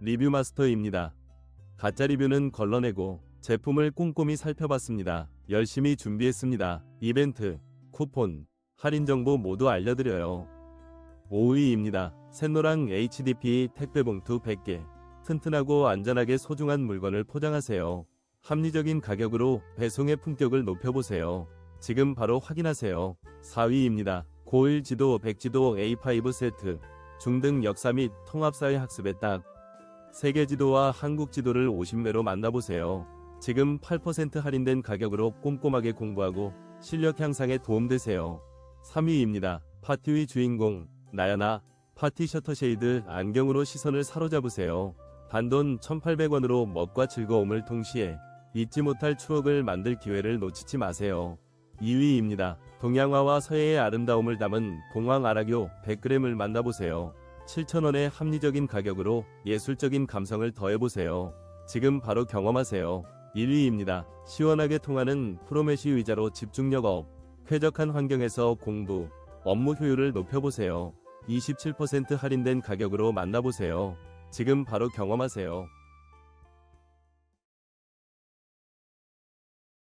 리뷰 마스터입니다. 가짜 리뷰는 걸러내고 제품을 꼼꼼히 살펴봤습니다. 열심히 준비했습니다. 이벤트, 쿠폰, 할인 정보 모두 알려드려요. 5위입니다. 샛노랑 HDP 택배 봉투 100개. 튼튼하고 안전하게 소중한 물건을 포장하세요. 합리적인 가격으로 배송의 품격을 높여보세요. 지금 바로 확인하세요. 4위입니다. 고일 지도, 백지도 A5 세트. 중등 역사 및 통합사회 학습에 딱. 세계 지도와 한국 지도를 50매로 만나보세요. 지금 8% 할인된 가격으로 꼼꼼하게 공부하고 실력 향상에 도움되세요. 3위입니다. 파티의 주인공, 나야나, 파티 셔터 쉐이드 안경으로 시선을 사로잡으세요. 단돈 1,800원으로 멋과 즐거움을 동시에 잊지 못할 추억을 만들 기회를 놓치지 마세요. 2위입니다. 동양화와 서해의 아름다움을 담은 봉황 아라교 100g을 만나보세요. 7,000원의 합리적인 가격으로 예술적인 감성을 더해보세요. 지금 바로 경험하세요. 1위입니다. 시원하게 통하는 프로메시 의자로 집중력 업, 쾌적한 환경에서 공부, 업무 효율을 높여보세요. 27% 할인된 가격으로 만나보세요. 지금 바로 경험하세요.